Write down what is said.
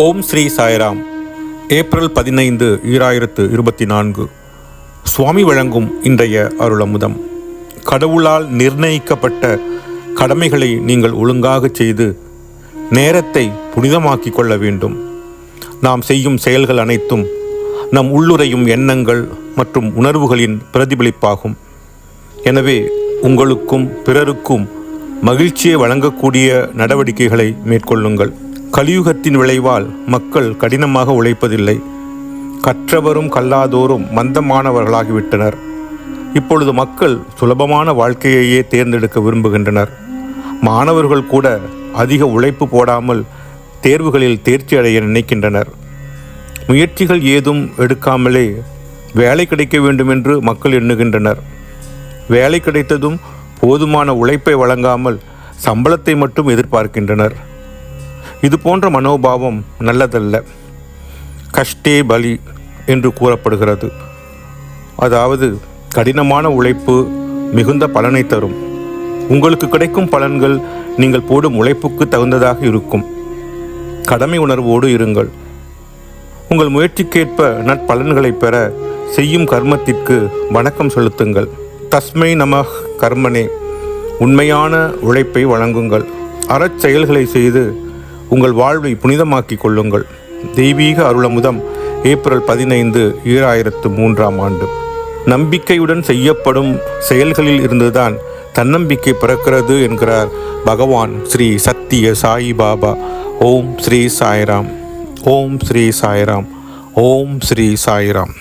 ஓம் Sri Sairam. April பதினைந்து ஈராயிரத்து இருபத்தி நான்கு. சுவாமி வழங்கும் இன்றைய அருளமுதம். கடவுளால் நிர்ணயிக்கப்பட்ட கடமைகளை நீங்கள் ஒழுங்காக செய்து நேரத்தை புனிதமாக்கிக் கொள்ள வேண்டும். நாம் செய்யும் செயல்கள் அனைத்தும் நம் உள்ளுரையும் எண்ணங்கள் மற்றும் உணர்வுகளின் பிரதிபலிப்பாகும். எனவே உங்களுக்கும் பிறருக்கும் மகிழ்ச்சியை வழங்கக்கூடிய நடவடிக்கைகளை மேற்கொள்ளுங்கள். கலியுகத்தின் விளைவால் மக்கள் கடினமாக உழைப்பதில்லை. கற்றவரும் கல்லாதோரும் மந்தமானவர்களாகிவிட்டனர். இப்பொழுது மக்கள் சுலபமான வாழ்க்கையையே தேர்ந்தெடுக்க விரும்புகின்றனர். மாணவர்கள் கூட அதிக உழைப்பு போடாமல் தேர்வுகளில் தேர்ச்சி அடைய நினைக்கின்றனர். முயற்சிகள் ஏதும் எடுக்காமலே வேலை கிடைக்க வேண்டும் என்று மக்கள் எண்ணுகின்றனர். வேலை கிடைத்ததும் போதுமான உழைப்பை வழங்காமல் சம்பளத்தை மட்டும் எதிர்பார்க்கின்றனர். இது போன்ற மனோபாவம் நல்லதல்ல. கஷ்டே பலி என்று கூறப்படுகிறது. அதாவது கடினமான உழைப்பு மிகுந்த பலனை தரும். உங்களுக்கு கிடைக்கும் பலன்கள் நீங்கள் போடும் உழைப்புக்கு தகுந்ததாக இருக்கும். கடமை உணர்வோடு இருங்கள். உங்கள் முயற்சிக்கேற்ப நற்பலன்களை பெற செய்யும் கர்மத்திற்கு வணக்கம் செலுத்துங்கள். தஸ்மை நம கர்மனே. உண்மையான உழைப்பை வழங்குங்கள். அறச் செயல்களை செய்து உங்கள் வாழ்வை புனிதமாக்கிக் கொள்ளுங்கள். தெய்வீக அருளமுதம் ஏப்ரல் பதினைந்து ஈராயிரத்து மூன்றாம் ஆண்டு. நம்பிக்கையுடன் செய்யப்படும் செயல்களில் இருந்துதான் தன்னம்பிக்கை பிறக்கிறது என்கிறார் பகவான் ஸ்ரீ சத்திய சாய் பாபா. ஓம் ஸ்ரீ சாய்ராம். ஓம் ஸ்ரீ சாய்ராம். ஓம் ஸ்ரீ சாய்ராம்.